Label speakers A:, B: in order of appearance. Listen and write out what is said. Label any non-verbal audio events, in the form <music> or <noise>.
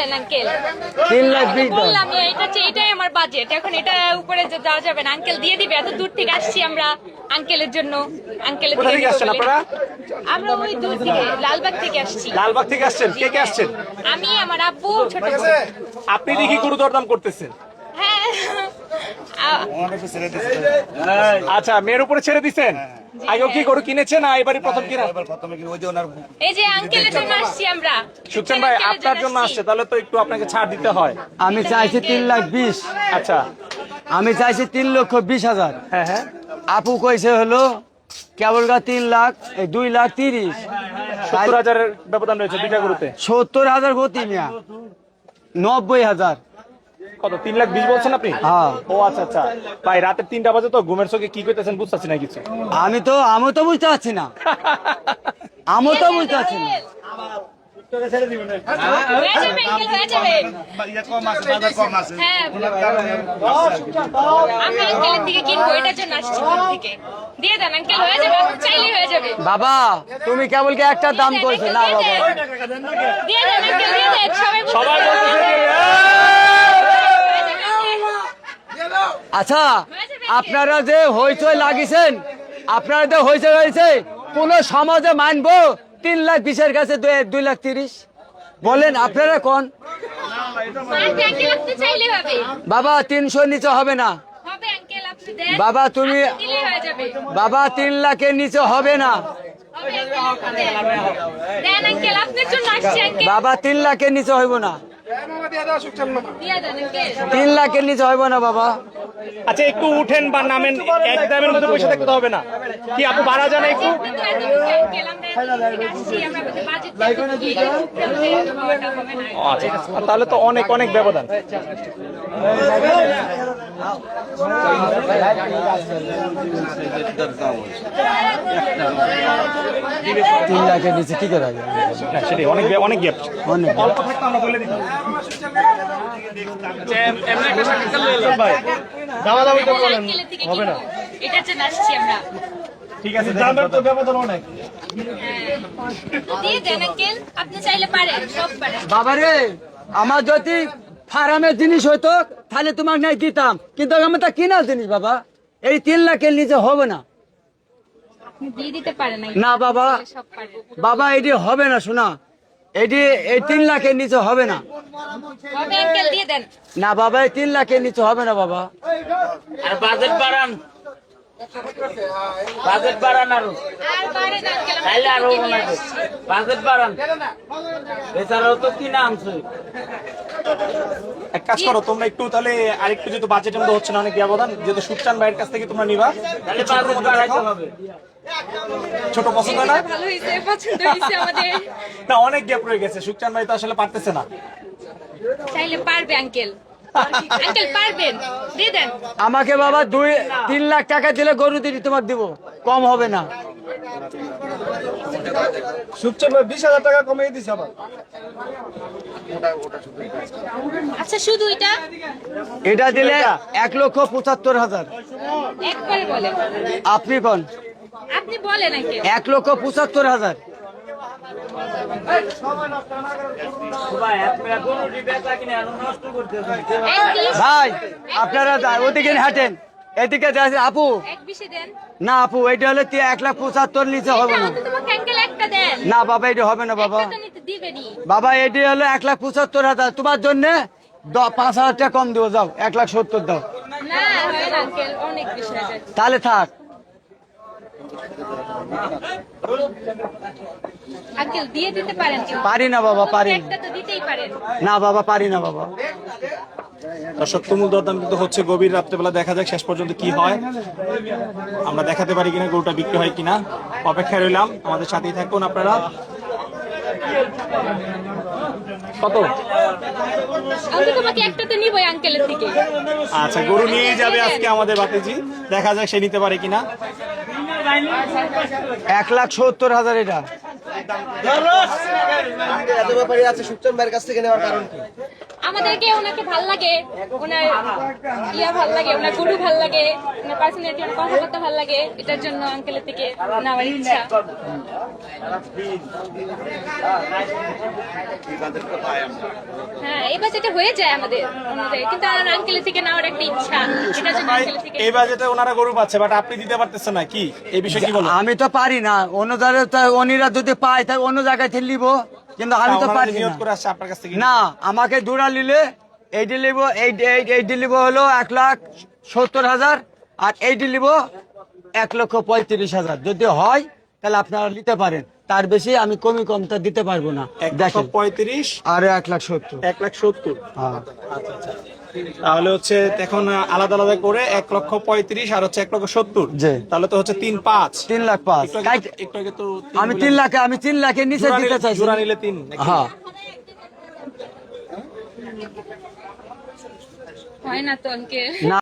A: বলেন আঙ্কেল
B: তিন লাখ বিশ
A: বললাম এটা হচ্ছে এটাই আমার বাজেট এখন এটা উপরে যাওয়া যাবে না আঙ্কেল দিয়ে দিবে। এত দূর থেকে আসছি আমরা আঙ্কেলের জন্য। আঙ্কেলের
C: কোথা থেকে আসছেন আপনারা?
A: আমরা ওই দূর থেকে লালবাগ থেকে আসছি।
C: লালবাগ থেকে আসছেন? কে কে আসছেন?
A: আমি আমার আব্বু ছোট
C: আপনি দেখি গরু দরদাম করতেছেন।
A: হ্যাঁ।
C: আচ্ছা মেয়ের উপরে ছেড়ে দিছেন? আগেও কি গরু কিনেছেন না এবারই প্রথম কিনা?
D: প্রথমে কি ওই যে ওনার
A: এই যে আঙ্কেলের জন্য আসছি আমরা।
C: সুখচান ভাই আপনার জন্য
A: আসছে
C: তাহলে তো একটু আপনাকে ছাড় দিতে হয়।
B: আমি চাইছি তিন লাখ বিশ।
C: আচ্ছা।
B: আমি চাইছি তিন লক্ষ বিশ হাজার।
C: হ্যাঁ হ্যাঁ।
B: আপু কইছে হলো কেবল গা তিন লাখ এই দুই লাখ তিরিশ।
C: সত্তর হাজারের ব্যবধান রয়েছে দুইটা গরুতে।
B: সত্তর হাজার গতি মিয়া। নব্বই হাজার।
C: কত তিন লাখ বিশ বলছেন আপনি?
B: হ্যাঁ।
C: ও আচ্ছা আচ্ছা। ভাই রাতে তিনটা বাজে তো ঘুমের চোখে কি করতেছেন বুঝতেছি না কিছু।
B: আমি তো আমি তো বুঝতে পারছি না। আমি তো বুঝতে পারছি না।
A: হয়ে হয়ে হ্যাঁ হয়ে হয়ে
B: বাবা তুমি কেবল কি একটা দাম কইছো না বাবা।
A: দিয়ে দেন আঙ্কেল দিয়ে দেন সবাই বুঝতে
C: সবাই
A: পারবে।
C: বলতেছে যে,
A: হয়ে যাবে, uncle।
B: আচ্ছা আপনারা যে হইচই লাগিয়েছেন আপনারা যে হইচই হয়েছে কোন সমাজে মানবো তিন লাখ বিশের কাছে দুই- লাখ তিরিশ? বলেন আপনারা কোন? বাবা তিনশো নিচে হবে না। বাবা, তুমি- বাবা তিন লাখের নিচে হবে না। বাবা তিন লাখের নিচে হইব না। তিন লাখের নিচে হইব না বাবা।
C: আচ্ছা একটু উঠেন বা নামেন এক দামের মধ্যে পয়সা থাকতে হবে না। কি আপু বাড়া যান একটু? ও, আচ্ছা তাহলে তো অনেক অনেক ব্যবধান।
B: তিন লাখের নিচে কি করে হবে
C: হ্যাঁ সেটাই অনেক অনেক গ্যাপ
B: অনেক
C: অল্প থাকতে আমরা বলে দিতাম। ভাই।
A: আঙ্কেলের দিকে হবে না। এটার জন্য আসছি আমরা।
C: ঠিক আছে দামের তো ব্যবধান অনেক।
A: দিয়ে দেন আপনি চাইলে পারেন সব পারেন।
B: বাবা রে আমার যদি ফার্মের জিনিস হইতো তাহলে তোমার নাই দিতাম। কিন্তু আমার তা কিনা জিনিস বাবা। এই তিন লাখের নিচে হবে না। না বাবা। বাবা এটি হবে না শোনা। এটি এই তিন লাখের নিচে হবে না। না বাবা এই তিন লাখের নিচে হবে না বাবা।
E: আর বাজেট বাড়ান। বাজেট বাড়ান
A: আরও।
E: তাইলে আরও বানাবে বাজেট বাড়ান। এছাড়াও তো কিনা আনছে।
C: এক কাজ করো তোমরা একটু তাহলে আরেকটু যেহেতু বাজেটের মধ্যে হচ্ছে না অনেক ব্যবধান যেহেতু ভাইয়ের কাছ থেকে তোমরা নিবা।
E: তাহলে বাজেট বাড়াইতে হবে
C: ছোট পছন্দ না?
A: ভালো হয়েছে পছন্দ হয়েছে আমাদের। <laughs>
C: না অনেক গ্যাপ রয়ে গেছে। সুকচান ভাই তো আসলে পারতেছে না।
A: চাইলে পারবে আঙ্কেল আঙ্কেল পারবেন। দিয়ে দেন।
B: আমাকে বাবা দুই তিন লাখ টাকা দিলে গরু দিদি তোমার দিব। কম হবে না।
D: বিশ হাজার টাকা কমিয়ে দিছে আবার।
A: আচ্ছা শুধু এটা?
B: এটা দিলে এক লক্ষ পঁচাত্তর হাজার। আপনি কোন?
A: আপনি বলেন
B: এক লক্ষ পঁচাত্তর হাজার।
E: ভাই
B: আপনারা যা- ওদিকে হাঁটেন। এদিকে যাচ্ছে আপু। না আপু এটা হলে এক লাখ পঁচাত্তর নিচে হবে না। না বাবা এটা হবে না বাবা। বাবা এটি হলো এক লাখ পঁচাত্তর হাজার। তোমার জন্য পাঁচ হাজার টাকা কম দেবো যাও এক লাখ সত্তর দাও। তাহলে থাক। পারি না বাবা পারি না বাবা পারি না বাবা।
C: দর্শক তুমুল দরদাম কিন্তু হচ্ছে গভীর রাত্রেবেলা। দেখা যাক শেষ পর্যন্ত কি হয়। আমরা দেখাতে পারি কিনা গরুটা বিক্রি হয় কিনা। অপেক্ষায় রইলাম। আমাদের সাথেই থাকুন আপনারা। কত?
A: আমি তোমাকে একটা নিবই আঙ্কেলের থেকে।
C: আচ্ছা গরু নিয়ে যাবে আজকে আমাদের বাতিজি। দেখা যাক সে নিতে পারে কিনা।
B: এক লাখ সত্তর হাজার এটা।
D: এত ব্যাপারই আছে ভাইয়ের কাছ থেকে নেওয়ার কারণ কি?
A: আমাদেরকে ওনাকে ভালো লাগে ওনার ইয়া ভালো লাগে ওনার গরু ভালো লাগে ওনার পার্সোনালিটি ওনার কথাবার্তা ভালো লাগে এটার জন্য আঙ্কেলের থেকে নেওয়ার ইচ্ছা। হ্যাঁ এই বাজেটে হয়ে যায় আমাদের অনুযায়ী কিন্তু আমার আঙ্কেলের থেকে নেওয়ার একটা ইচ্ছা এটার জন্য আঙ্কেলের থেকে
C: এই বাজেটে ওনারা গরু পাচ্ছে বাট আপনি দিতে পারতেছেন না কি? এই বিষয়ে কি বলব
B: আমি তো পারি না অন্য জায়গায় তো অন্যরা যদি পায় তাই অন্য জায়গায় থেকে নিব। কিন্তু আমি তো পারি
C: নিয়োগ করে আসছে আপনার কাছ থেকে?
B: না আমাকে দুড়া নিলে এই দিলিব এই এই- নিব হলো এক লাখ সত্তর হাজার আর এই দিলিব এক লক্ষ পঁয়ত্রিশ হাজার। যদি হয় তাহলে আপনারা নিতে পারেন। তার বেশি আমি কমি কমটা দিতে পারব না। দেখেন।
C: পঁয়ত্রিশ
B: আর এক লাখ সত্তর।
C: এক লাখ সত্তর।
B: হ্যাঁ।
C: আচ্ছা আচ্ছা। তাহলে হচ্ছে এখন আলাদা আলাদা করে এক লক্ষ পঁয়ত্রিশ আর হচ্ছে এক লক্ষ সত্তর। তাহলে তো হচ্ছে তিন পাঁচ।
B: তিন লাখ পাঁচ। আমি তিন লাখে আমি তিন লাখের নিচে দিতে চাই
C: জোড়া নিলে তিন
B: হ্যাঁ।
A: হয় না তো
B: না।